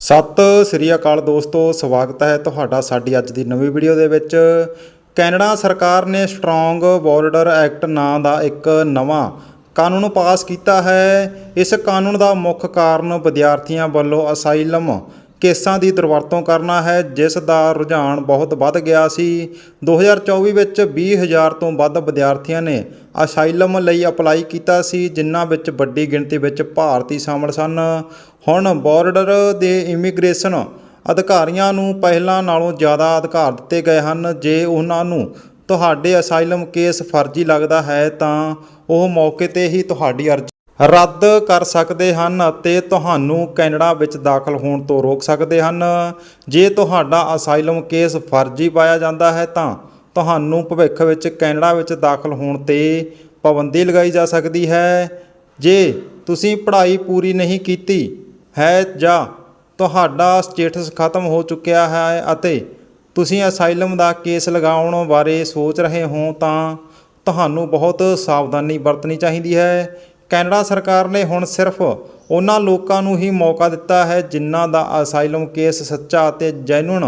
ਸਤਿ ਸ੍ਰੀ ਅਕਾਲ ਦੋਸਤੋ, ਸਵਾਗਤ ਹੈ ਤੁਹਾਡਾ ਸਾਡੀ ਅੱਜ ਦੀ ਨਵੀਂ ਵੀਡੀਓ ਦੇ ਵਿੱਚ। ਕੈਨੇਡਾ ਸਰਕਾਰ ਨੇ ਸਟਰੋਂਗ ਬਾਰਡਰ ਐਕਟ ਨਾਂ ਦਾ ਇੱਕ ਨਵਾਂ ਕਾਨੂੰਨ ਪਾਸ ਕੀਤਾ ਹੈ। ਇਸ ਕਾਨੂੰਨ ਦਾ ਮੁੱਖ ਕਾਰਨ ਵਿਦਿਆਰਥੀਆਂ ਵੱਲੋਂ ਅਸਾਈਲਮ ਕੇਸਾਂ ਦੀ ਦੁਰਵਰਤੋਂ ਕਰਨਾ ਹੈ, ਜਿਸ ਦਾ ਰੁਝਾਨ ਬਹੁਤ ਵੱਧ ਗਿਆ ਸੀ। 2024 ਵਿੱਚ 20000 ਤੋਂ ਵੱਧ ਵਿਦਿਆਰਥੀਆਂ ਨੇ ਅਸਾਈਲਮ ਲਈ ਅਪਲਾਈ ਕੀਤਾ ਸੀ, ਜਿਨ੍ਹਾਂ ਵਿੱਚ ਵੱਡੀ ਗਿਣਤੀ ਵਿੱਚ ਭਾਰਤੀ ਸ਼ਾਮਲ ਸਨ। ਹੁਣ ਬਾਰਡਰ ਦੇ ਇਮੀਗ੍ਰੇਸ਼ਨ ਅਧਿਕਾਰੀਆਂ ਨੂੰ ਪਹਿਲਾਂ ਨਾਲੋਂ ਜ਼ਿਆਦਾ ਅਧਿਕਾਰ ਦਿੱਤੇ ਗਏ ਹਨ। ਜੇ ਉਹਨਾਂ ਨੂੰ ਤੁਹਾਡੇ ਅਸਾਈਲਮ ਕੇਸ ਫਰਜ਼ੀ ਲੱਗਦਾ ਹੈ, ਤਾਂ ਉਹ ਮੌਕੇ ਤੇ ਹੀ ਤੁਹਾਡੀ ਅਰਜ਼ੀ ਰੱਦ ਕਰ ਸਕਦੇ ਹਨ ਅਤੇ ਤੁਹਾਨੂੰ ਕੈਨੇਡਾ ਵਿੱਚ ਦਾਖਲ ਹੋਣ ਤੋਂ ਰੋਕ ਸਕਦੇ ਹਨ। ਜੇ ਤੁਹਾਡਾ ਅਸਾਈਲਮ ਕੇਸ ਫਰਜ਼ੀ ਪਾਇਆ ਜਾਂਦਾ ਹੈ ਤਾਂ ਤੁਹਾਨੂੰ ਭਵਿੱਖ ਵਿੱਚ ਕੈਨੇਡਾ ਵਿੱਚ ਦਾਖਲ ਹੋਣ ਤੇ ਪਾਬੰਦੀ ਲਗਾਈ ਜਾ ਸਕਦੀ ਹੈ। ਜੇ ਤੁਸੀਂ ਪੜ੍ਹਾਈ ਪੂਰੀ ਨਹੀਂ ਕੀਤੀ ਹੈ ਜਾਂ ਤੁਹਾਡਾ ਸਟੇਟਸ ਖਤਮ ਹੋ ਚੁੱਕਿਆ ਹੈ ਅਤੇ ਤੁਸੀਂ ਅਸਾਈਲਮ ਦਾ ਕੇਸ ਲਗਾਉਣ ਬਾਰੇ ਸੋਚ ਰਹੇ ਹੋ ਤਾਂ ਤੁਹਾਨੂੰ ਬਹੁਤ ਸਾਵਧਾਨੀ ਵਰਤਣੀ ਚਾਹੀਦੀ ਹੈ। ਕੈਨੇਡਾ ਸਰਕਾਰ ਨੇ ਹੁਣ ਸਿਰਫ ਉਹਨਾਂ ਲੋਕਾਂ ਨੂੰ ਹੀ ਮੌਕਾ ਦਿੱਤਾ ਹੈ ਜਿਨ੍ਹਾਂ ਦਾ ਅਸਾਈਲਮ ਕੇਸ ਸੱਚਾ ਅਤੇ ਜੈਨੂਨ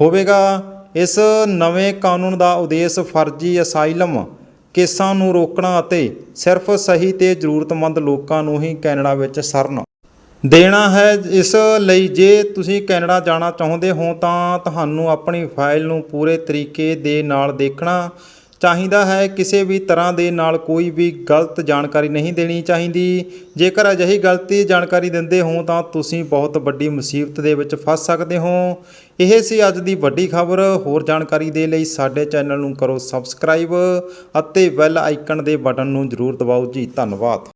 ਹੋਵੇਗਾ। ਇਸ ਨਵੇਂ ਕਾਨੂੰਨ ਦਾ ਉਦੇਸ਼ ਫਰਜ਼ੀ ਅਸਾਈਲਮ ਕੇਸਾਂ ਨੂੰ ਰੋਕਣਾ ਅਤੇ ਸਿਰਫ ਸਹੀ ਤੇ ਜ਼ਰੂਰਤਮੰਦ ਲੋਕਾਂ ਨੂੰ ਹੀ ਕੈਨੇਡਾ ਵਿੱਚ ਸ਼ਰਨ ਦੇਣਾ ਹੈ। ਇਸ ਲਈ ਜੇ ਤੁਸੀਂ ਕੈਨੇਡਾ ਜਾਣਾ ਚਾਹੁੰਦੇ ਹੋ ਤਾਂ ਤੁਹਾਨੂੰ ਆਪਣੀ ਫਾਈਲ ਨੂੰ ਪੂਰੇ ਤਰੀਕੇ ਦੇ ਨਾਲ ਦੇਖਣਾ ਚਾਹੀਦਾ ਹੈ, ਕਿਸੇ ਵੀ ਤਰ੍ਹਾਂ ਦੇ ਨਾਲ ਕੋਈ ਵੀ ਗਲਤ ਜਾਣਕਾਰੀ ਨਹੀਂ ਦੇਣੀ ਚਾਹੀਦੀ। ਜੇਕਰ ਅਜਿਹੀ ਗਲਤੀ ਜਾਣਕਾਰੀ ਦਿੰਦੇ ਹੋ, ਤਾਂ ਤੁਸੀਂ ਬਹੁਤ ਵੱਡੀ ਮੁਸੀਬਤ ਦੇ ਵਿੱਚ ਫਸ ਸਕਦੇ ਹੋ। ਇਹ ਸੀ ਅੱਜ ਦੀ ਵੱਡੀ ਖਬਰ। ਹੋਰ ਜਾਣਕਾਰੀ ਦੇ ਲਈ ਸਾਡੇ ਚੈਨਲ ਨੂੰ ਕਰੋ ਸਬਸਕ੍ਰਾਈਬ ਅਤੇ ਬੈਲ ਆਈਕਨ ਦੇ ਬਟਨ ਨੂੰ ਜ਼ਰੂਰ ਦਬਾਓ ਜੀ। ਧੰਨਵਾਦ।